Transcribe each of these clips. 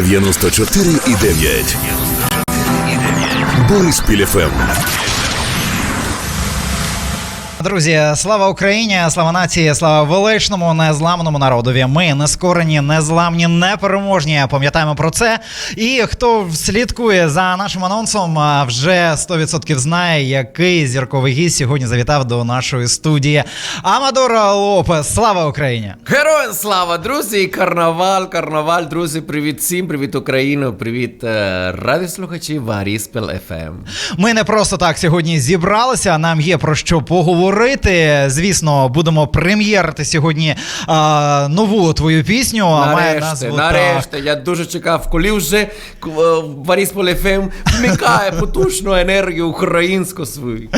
94,9. Борис ФМ. Друзі, слава Україні, слава нації, слава величному незламному народові. Ми нескорені, незламні, непереможні. Пам'ятаємо про це. І хто слідкує за нашим анонсом, вже 100% знає, який зірковий гість сьогодні завітав до нашої студії. Амадор Лопес. Слава Україні! Героям слава, друзі! Карнавал, карнавал, друзі, привіт всім, привіт Україну, привіт е, радіослухачі Варіспел ФМ. Ми не просто так сьогодні зібралися. Нам є про що поговорити. Звісно, будемо прем'єрити сьогодні а, нову твою пісню. а має Нарешті, назву нарешті, я дуже чекав, коли вже Борис е, Варіспел вмикає потужну енергію українську свою.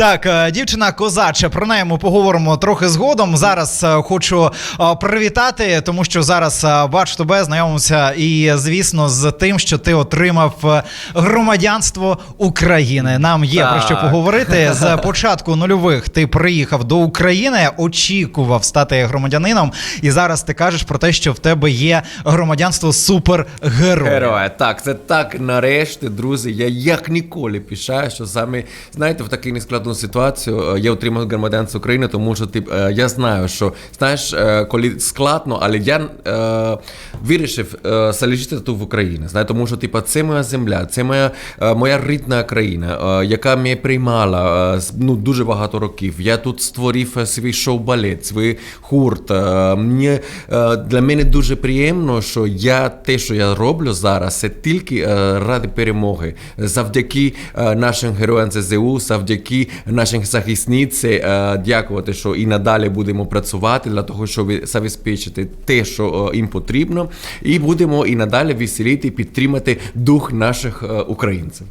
Так, е, дівчина козаче, про неї ми поговоримо трохи згодом. Зараз е, хочу е, привітати, тому що зараз бачу тебе, знайомився і, звісно, з тим, що ти отримав громадянство України. Нам є про що поговорити. З початку нульових ти приїхав до України, очікував стати громадянином, і зараз ти кажеш про те, що в тебе є громадянство супергероя. Героя, так, це так нарешті, друзі. Я як ніколи пишаю, що саме знаєте, в таку нескладну ситуацію е, я отримав громадянство України, тому що тип, е, я знаю, що знаєш, е, коли складно, але я е, вирішив залишити тут в Україні. Знає, тому що типа це моя земля, це моя, моя рідна країна, яка мене приймала ну, дуже багато років. Я тут створив свій шоу-балет, свій гурт. Мені, для мене дуже приємно, що я те, що я роблю зараз, це тільки ради перемоги. Завдяки нашим героям ЗЗУ, завдяки нашим захисниці, е, дякувати, що і надалі будемо працювати для того, щоб забезпечити те, що е, їм потрібно, і будемо і надалі веселити підтримати дух наших е, українців.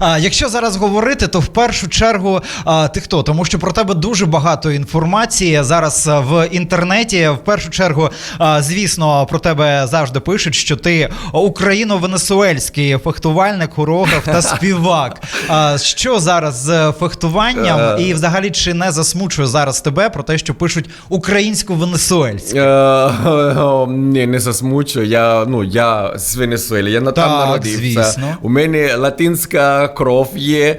А, якщо зараз говорити, то в першу чергу а, ти хто? Тому що про тебе дуже багато інформації зараз в інтернеті. В першу чергу, а, звісно, про тебе завжди пишуть, що ти україно-венесуельський фехтувальник, хореограф та співак. А, що зараз з фехтуванням, і взагалі чи не засмучує зараз тебе про те, що пишуть українсько-венесуельське? Е, Ні, не засмучу. Я, ну, я з Венесуели, я на там народився. звісно. У мене латинська кров є, е,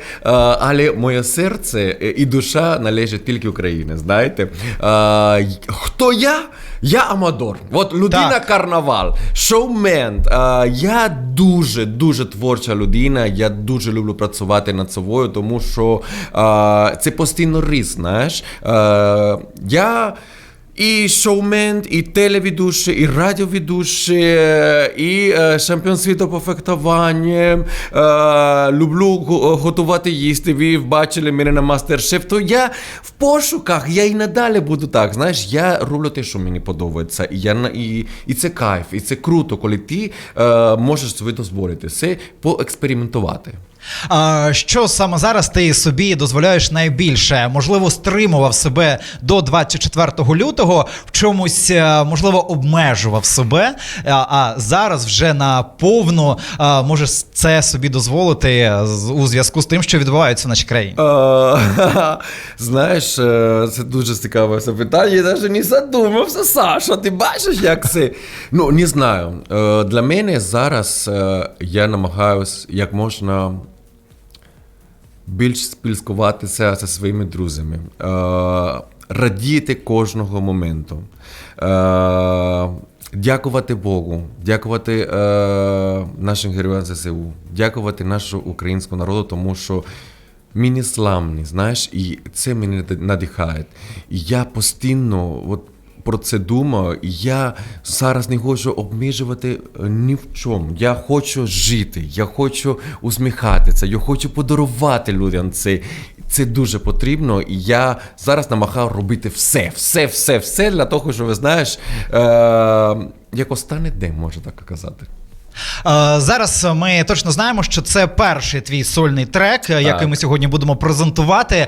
але моє серце і душа належать тільки Україні, знаєте. Е, Хто я? Я Амадор. От людина Так. карнавал, шоумен. Е, Я дуже дуже творча людина. Я дуже люблю працювати над собою, тому що це постійно ріс, знаєш. Я і шоумен, і телеведущий, і радіоведущий, е, і е, чемпіон світу по фехтуванню. Е, люблю готувати їсти. Ви бачили мене на мастер-шеф. То я в пошуках, я і надалі буду так. Знаєш, я роблю те, що мені подобається. І, я, і, і це кайф, і це круто, коли ти е, можеш собі дозволити це поекспериментувати. Що саме зараз ти собі дозволяєш найбільше? Можливо, стримував себе до 24 лютого, в чомусь е, можливо обмежував себе. А, зараз вже на повну можеш це собі дозволити у зв'язку з тим, що відбувається в нашій країні. Знаєш, е, це дуже цікаве запитання. Я навіть не задумався, Саша. Ти бачиш, як це? Ну, не знаю. Е, Для мене зараз я намагаюсь як можна більш спілкуватися зі своїми друзями, е, радіти кожного моменту. Е, Дякувати Богу, дякувати е, нашим героям ЗСУ, дякувати нашому українському народу, тому що ми не славні, знаєш, і це мене надихає. І я постійно от, про це думаю, і я зараз не хочу обмежувати е, ні в чому. Я хочу жити, я хочу усміхатися, я хочу подарувати людям це. Це дуже потрібно, і я зараз намагаю робити все, все, все, все для того, що ви знаєш, е, як останній день, можна так казати. Е, Зараз ми точно знаємо, що це перший твій сольний трек, е, який ми сьогодні будемо презентувати.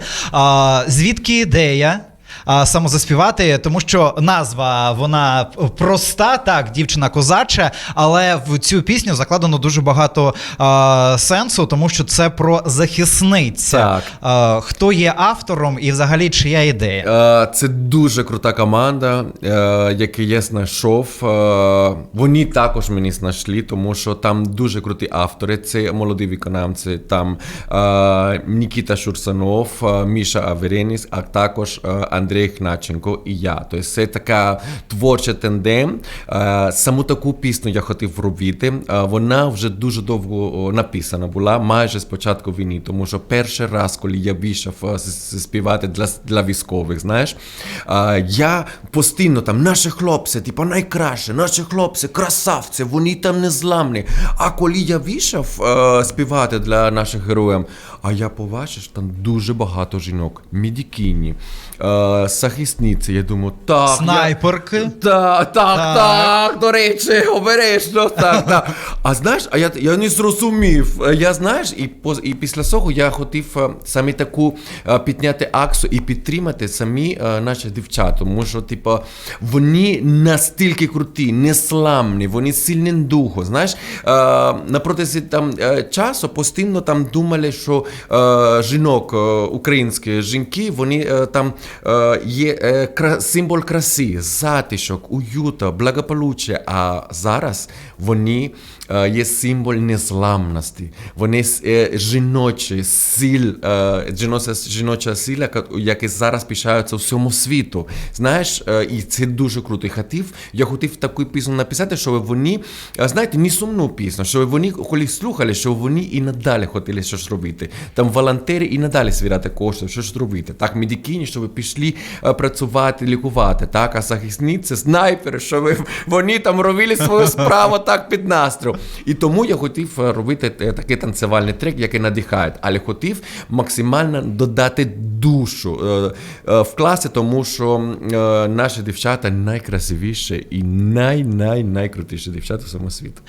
Звідки ідея? А, самозаспівати, тому що назва вона проста, так, дівчина козача, але в цю пісню закладено дуже багато а, сенсу, тому що це про захисниця. Так. А, хто є автором і взагалі чия ідея? Е, Це дуже крута команда, е, яку я знайшов. Е, Вони також мені знайшли, тому що там дуже круті автори. Це молоді виконавці. Там е, Нікіта Шурсанов, Міша Авереніс, а також е, Андрій Хначенко і я. Тобто це така творча тандем. Е, Саму таку пісню я хотів робити. Вона вже дуже довго написана була, майже з початку війни, тому що перший раз, коли я вийшов співати для, для військових, знаєш, я постійно там наші хлопці, типу, найкраще, наші хлопці, красавці, вони там незламні. А коли я вийшов співати для наших героїв, а я побачив, що там дуже багато жінок, медикині, е, захисниці. Я думаю, так. я- Снайперки. так, так, Так. до речі, обережно, так, так. А знаєш, а я, я не зрозумів. Я знаєш, і, поз- і після цього я хотів е, саме таку е, підняти акцію і підтримати самі е, наші дівчата. Тому що, типу, вони настільки круті, несламні, вони сильні духу. Знаєш, на протязі там часу постійно там думали, що жінок, е, українські жінки, вони е, там е, є е, символ краси, затишок, уюта, благополуччя. А зараз вони е, є символ незламності. Вони е, жіночі сил, е, жіноча, сила, яка зараз пишаються всьому світу. Знаєш, е, і це дуже круто. І хотів, я хотів таку пісню написати, щоб вони, е, знаєте, не сумну пісню, щоб вони, коли слухали, щоб вони і надалі хотіли щось робити. Там волонтери і надалі збирати кошти, щось робити. Так, медикині, щоб пішли е, працювати, лікувати. Так, а захисниці, снайпери, щоб вони там робили свою справу так під настрою. І тому я хотів е, робити е, такий танцювальний трек, який надихає, але хотів максимально додати душу е, в класі, тому що наші дівчата найкрасивіші і най-най-найкрутіші дівчата в всьому світу.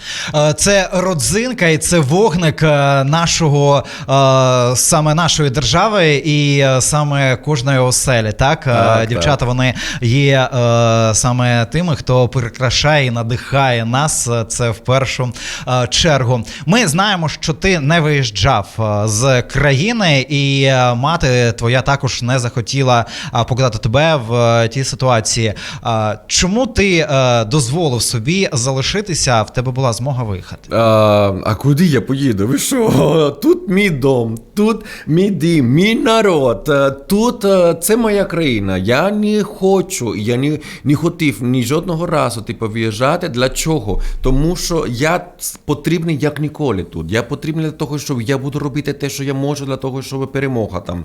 Це родзинка і це вогник нашого саме нашої держави і саме кожної оселі. Так, Так, дівчата вони є саме тими, хто прикрашає і надихає нас. Це в першу чергу. Ми знаємо, що ти не виїжджав е, з країни, і е, мати твоя також не захотіла е, покидати тебе в е, тій ситуації. Е, Чому ти е, дозволив собі залишитися? В тебе була змога виїхати? А, а куди я поїду? Ви що? Тут мій дом, тут мій дім, мій народ, е, тут е, це моя країна. Я не хочу, я не, не хотів ні жодного разу типу, виїжджати. Для чого? Тому що я потрібний як ніколи тут. Я потрібний для того, щоб я буду робити те, що я можу, для того, щоб перемога там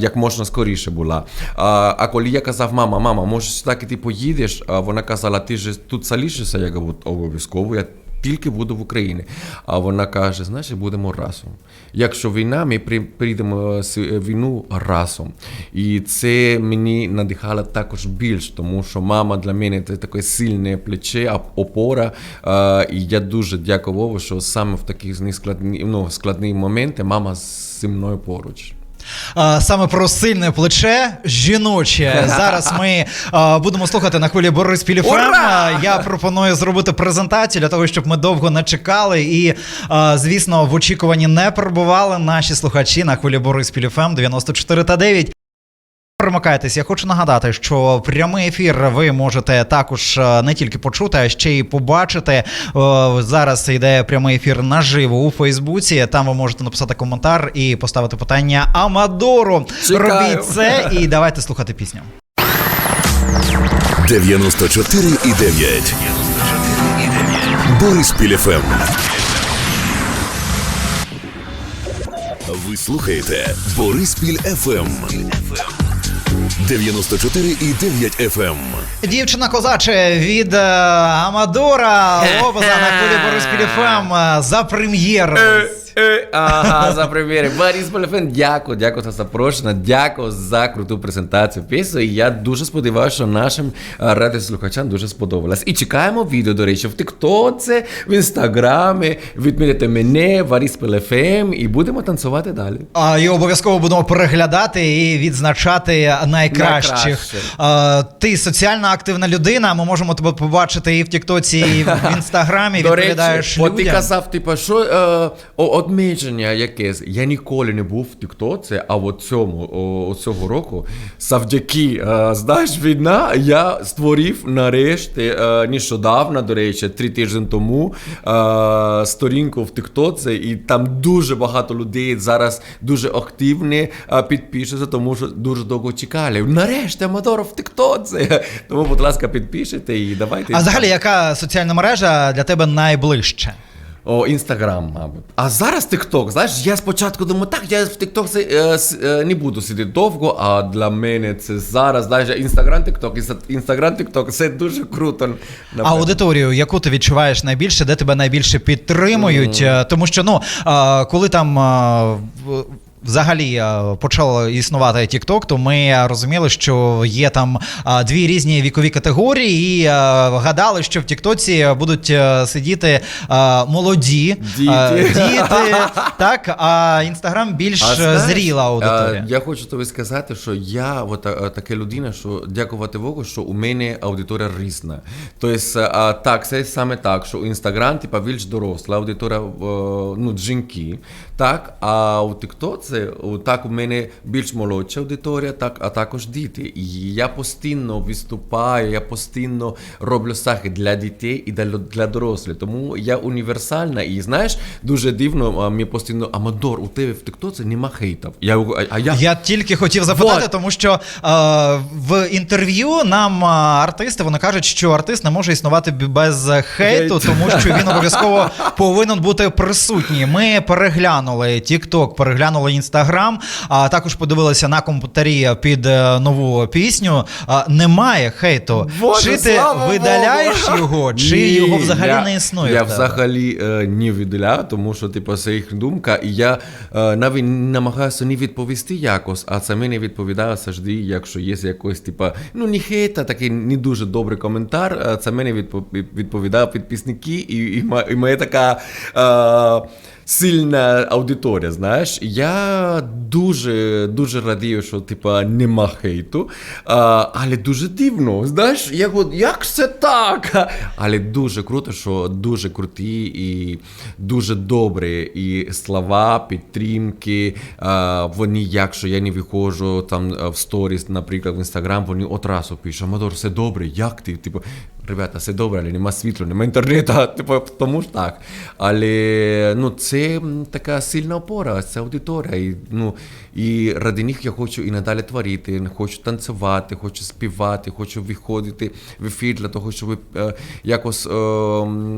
як можна скоріше була. А, коли я казав, мама, мама, може так і ти поїдеш, вона казала, ти ж тут залишишся, я говорю, обов'язково. Я тільки буду в Україні. А вона каже: значить, будемо разом. Якщо війна, ми при- прийдемо війну разом. І це мені надихало також більш, тому що мама для мене це таке сильне плече, опора. Е, І я дуже дякую що саме в складні, ну, складні моменти мама зі мною поруч. Саме про сильне плече жіноче. Зараз ми будемо слухати на хвилі Борис Піліфем. Я пропоную зробити презентацію для того, щоб ми довго не чекали. І, звісно, в очікуванні не перебували наші слухачі на хвилі Борис Піліфем 94 та 9. Примикайтесь, я хочу нагадати, що прямий ефір ви можете також е, не тільки почути, а ще й побачити. Е, Зараз йде прямий ефір наживо у Фейсбуці. Там ви можете написати коментар і поставити питання Амадору. Чекаю. Робіть це і давайте слухати пісню. 94,9. Борис Піліфем. Ви слухаєте Бориспіль ФМ. 94,9 FM. Дівчина козаче від е, Амадора Лобоза на полі Борис Піліфем е, за прем'єру. Ага, за прем'єри. Борис Поліфен, дякую, дякую за запрошення, дякую за круту презентацію пісні. І я дуже сподіваюся, що нашим е, радіослухачам дуже сподобалось. І чекаємо відео, до речі, в TikTok, в інстаграмі. Відмітите мене, Борис Поліфем, і будемо танцювати далі. А, і обов'язково будемо переглядати і відзначати найкращих. Найкраще. А, ти соціально активна людина. Ми можемо тебе побачити і в Тіктоці, і в інстаграмі. До Відповідаєш речі, от ти казав, типу, що е, о, одмічення якесь. Я ніколи не був в Тіктоці, а от цьому о, цього року, завдяки, е, знаєш, війна, я створив нарешті е, нещодавно, до речі, три тижні тому е, сторінку в Тіктоці, і там дуже багато людей зараз дуже активні е, підпишуться, тому що дуже довго чекали. Нарешті Амадор в Тіктоці. Тому, будь ласка, підпишите і давайте. А взагалі, яка соціальна мережа для тебе найближча? О, інстаграм, мабуть. А зараз Тикток. Знаєш, я спочатку думаю, так, я в Тикток е, е, не буду сидіти довго, а для мене це зараз, знаєш, інстаграм, Тикток, інстаграм, Тикток, це дуже круто. А аудиторію, яку ти відчуваєш найбільше, де тебе найбільше підтримують? Mm. Тому що ну коли там. Е, Взагалі е, почало існувати TikTok, то ми розуміли, що є там е, дві різні вікові категорії, і е, гадали, що в Тіктоці будуть е, сидіти е, молоді Діти. е, діти, так, а інстаграм більш А е, знаєш, зріла аудиторія. е, Я хочу тобі сказати, що я от, е, така людина, що дякувати Богу, що у мене аудиторія різна. Тобто, е, так, це саме так, що у Інстаграм, типа, більш доросла аудиторія, е, ну, жінки, так, а у TikTok, у- так, у мене більш молодша аудиторія, так, а також діти. І я постійно виступаю, я постійно роблю сахи для дітей і для, для дорослих. Тому я універсальна. І знаєш, дуже дивно, а, мені постійно, Амадор, у тебе в TikTok нема хейтів. Я, а, а я, Я тільки хотів запитати, Вот. тому що е, в інтерв'ю нам артисти вони кажуть, що артист не може існувати без хейту, Хейт. тому що він обов'язково повинен бути присутній. Ми переглянули TikTok, переглянули Instagram, а також подивилися на коментарі під е, нову пісню. А, немає хейту. Боже, чи ти слава видаляєш Богу! його, чи Ні, його взагалі я, не існує? Я в тебе? взагалі е, не виділяю, тому що типу, це їх думка, і я е, навіть намагаюся не відповісти якось, а це мені відповідає завжди, якщо є якось, типу, ну не хейт, а такий не дуже добрий коментар. е, Це мені відпо- відповідають підписники, і, і, і моя така. Е, Сильна аудиторія, знаєш, я дуже дуже радію, що типа нема хейту, а, але дуже дивно. Знаєш, я говорю, як це так? Але дуже круто, що дуже круті і дуже добрі і слова, підтримки. А, вони, якщо я не виходжу там в сторіс, наприклад, в інстаграм, вони одразу пишуть, Амадор, все добре, як ти? Типу, ребята, все добре, але нема світла, нема інтернету, типу, тому ж так. Але ну, це така сильна опора, це аудиторія. І, ну, і ради них я хочу і надалі творити, хочу танцювати, хочу співати, хочу виходити в ефір для того, щоб е, якось е,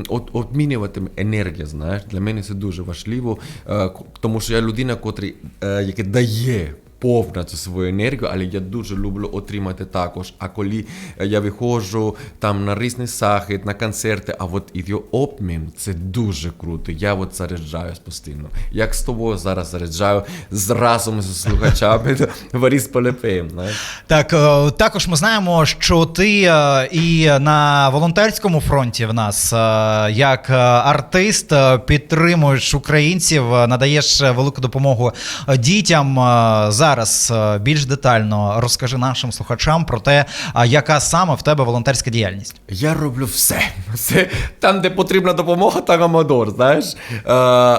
от, обмінювати енергію. Знаєш, для мене це дуже важливо, е, тому що я людина, котрий, е, яка дає. Повна цю свою енергію, але я дуже люблю отримати також. А коли е, я виходжу там на різні захід, на концерти, а от і обмін це дуже круто. Я от заряджаюсь постійно. Як з тобою зараз заряджаю з разом з слухачами Варіс Полепеєм. Так, е, також ми знаємо, що ти е, і на волонтерському фронті в нас, як артист, підтримуєш українців, надаєш велику допомогу дітям. Е, Зараз е, більш детально розкажи нашим слухачам про те, яка саме в тебе волонтерська діяльність. Я роблю все. все. Там, де потрібна допомога, там Амадор, знаєш. Е,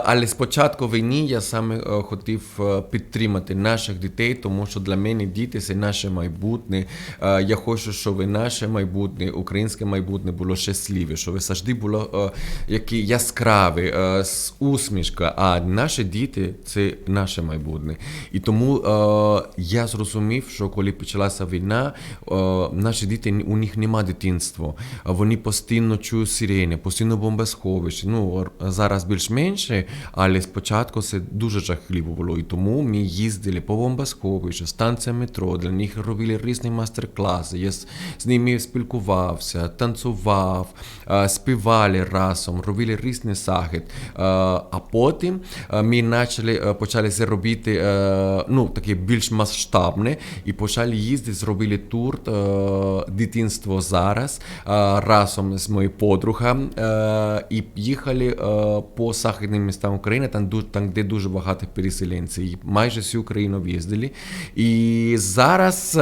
але спочатку війни я саме е, хотів підтримати наших дітей, тому що для мене діти це наше майбутнє. Я хочу, щоб наше майбутнє, українське майбутнє було щасливе, щоб завжди було яке яскраве, е, з усмішка. А наші діти це наше майбутнє. І тому я зрозумів, що коли почалася війна, е, наші діти у них нема дитинства. Вони постійно чують сирени, постійно бомбосховище. Ну зараз більш-менше, але спочатку це дуже жахливо було. І тому ми їздили по бомбосховищу, станція метро. Для них робили різні майстер-класи. Я з, ними спілкувався, танцював, е, співали разом, робили різні захід. Е, А потім е, ми почали, е, почали це робити е, ну, таке більш масштабне і почали їздити, зробили тур е, дитинство зараз е, разом з моєю подругою е, і їхали по західним містам України, там, там де дуже багато переселенців. І майже всю Україну їздили. І зараз.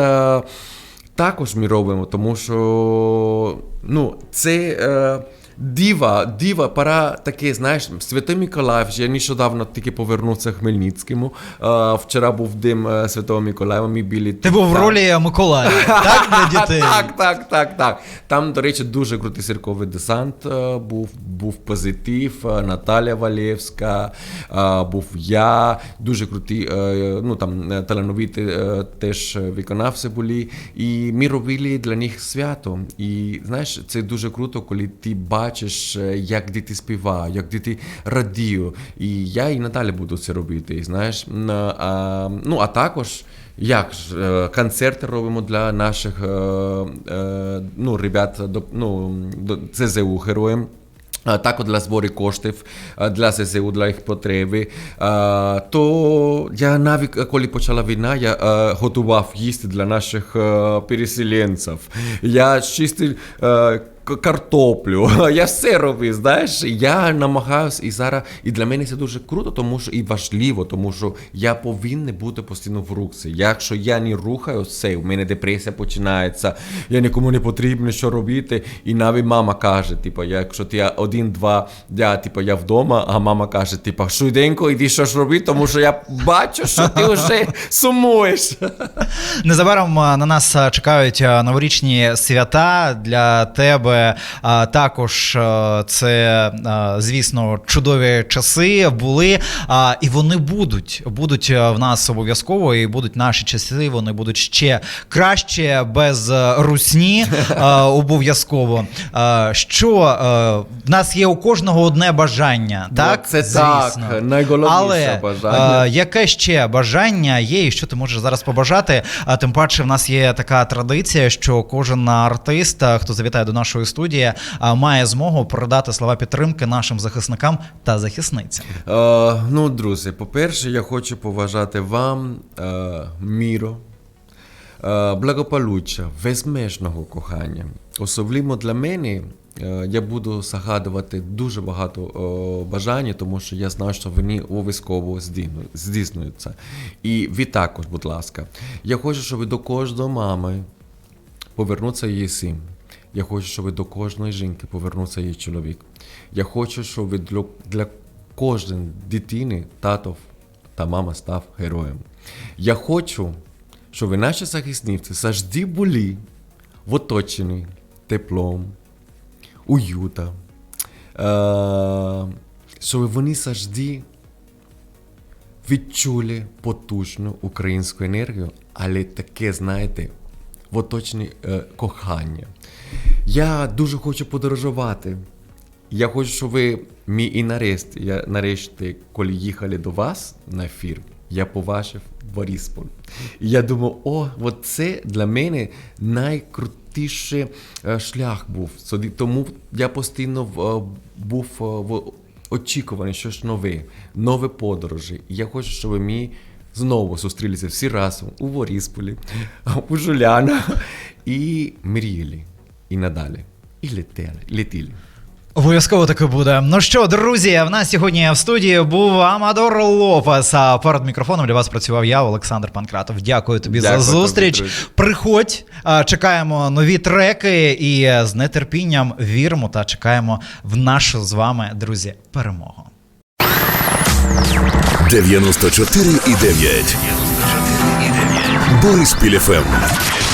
також ми робимо, тому що ну, це е, дива, дива, пора таке, знаєш, Святий Миколаїв, я нещодавно тільки повернувся Хмельницькому. Е, вчора був день е, Святого Миколаєва, ми були Ти був в ролі Миколая, так для дітей? Так, так, так, так. Там, до речі, дуже крутий цирковий десант е, був, був позитив, Наталя Валєвська, був я, дуже круті, ну там талановиті теж виконавці були. І ми робили для них свято. І знаєш, це дуже круто, коли ти бачиш, е, як діти співають, як діти радіють. І я і надалі буду це робити. Знаєш, а, ну а також. Як ж е, концерти робимо для наших е, ну, ребят ну, до ЗЗУ героям. Також для збору коштів для ЗСУ, для їх потреби. То я навіть коли почала війна, я готував їсти для наших переселенців. Я чистив картоплю. Я все робив, знаєш. Я намагаюся і зараз, і для мене це дуже круто, тому що і важливо, тому що я повинен бути постійно в рухці. Якщо я не рухаю все, у мене депресія починається, я нікому не потрібно що робити. І навіть мама каже: типу, якщо ти один-два дня, типу, я вдома, а мама каже, типу, швиденько, іди щось робити, тому що я бачу, що ти вже сумуєш. Незабаром на нас чекають новорічні свята для тебе. А, Також це, звісно, чудові часи були, і вони будуть. Будуть в нас обов'язково, і будуть наші часи. Вони будуть ще краще, без русні. Обов'язково. Що в нас є у кожного одне бажання, так? Ну, це так, найголовніше Але, бажання. яке ще бажання є, і що ти можеш зараз побажати? А тим паче, в нас є така традиція, що кожен артист, хто завітає до нашої студії, а, має змогу передати слова підтримки нашим захисникам та захисницям. Е, ну, друзі, по-перше, я хочу поважати вам е, міру, е, благополуччя, безмежного кохання. Особливо для мене. е, Я буду загадувати дуже багато е, бажань, тому що я знаю, що вони обов'язково здійснюються. І ви також, будь ласка, я хочу, щоб до кожної мами повернуться її син. Я хочу, щоб до кожної жінки повернувся її чоловік. Я хочу, щоб для, для кожної дитини тато та мама став героєм. Я хочу, щоб наші захисниці завжди були в оточенні теплом, уюта, е, щоб вони завжди відчули потужну українську енергію, але таке, знаєте, в оточенні е, кохання. Я дуже хочу подорожувати. Я хочу, щоб ви мій і нарешті, я нарешті, коли їхали до вас на ефір, я побачив Борисполь. І я думав, о, от це для мене найкрутіший е, шлях був. Тому я постійно е, був е, в очікуванні щось нове, нові подорожі. І я хочу, щоб ми знову зустрілися всі разом у Борисполі, у Жуляна і мріяли. І надалі. І летели, летіли. Обов'язково таке буде. Ну що, друзі, в нас сьогодні в студії був Амадор Лопес. А перед мікрофоном для вас працював я, Олександр Панкратов. Дякую тобі Дякую за зустріч. друзі. Приходь, чекаємо нові треки і з нетерпінням віримо та чекаємо в нашу з вами, друзі, перемогу. 94,9. Бориспіль ФМ.